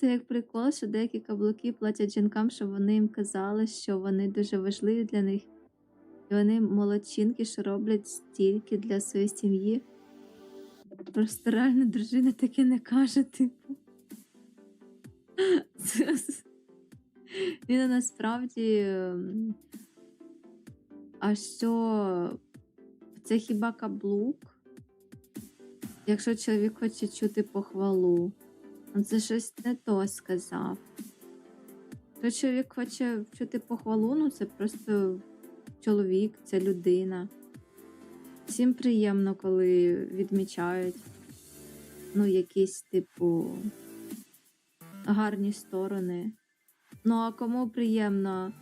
Це як прикол, що деякі каблуки платять жінкам, щоб вони їм казали, що вони дуже важливі для них. І вони молодчинки, що роблять стільки для своєї сім'ї. Просто реально дружина таке не каже, типу. Він насправді. ем, А що це хіба каблук? Якщо чоловік хоче чути похвалу, це щось не то сказав. Якщо чоловік хоче чути похвалу, ну це просто чоловік, це людина. Всім приємно, коли відмічають ну, якісь, типу, гарні сторони. Ну, а кому приємно?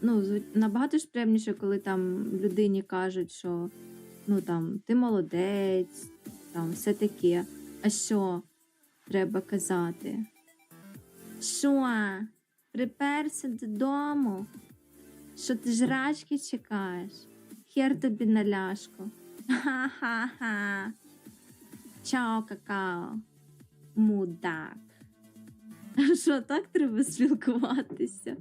Ну, набагато ж приємніше, коли там людині кажуть, що ну там ти молодець, там все таке. А що треба казати? Що? Приперся додому? Що ти жрачки чекаєш? Хер тобі на ляшку. Ха-ха-ха. Чао, какао. Мудак. Що так треба спілкуватися?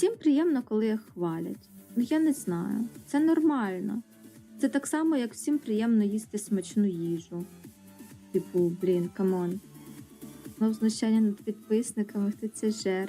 Всім приємно, коли їх хвалять. Ну я не знаю. Це нормально. Це так само, як всім приємно їсти смачну їжу. Типу, блін, камон. Знов знущання над підписниками, хто це жер.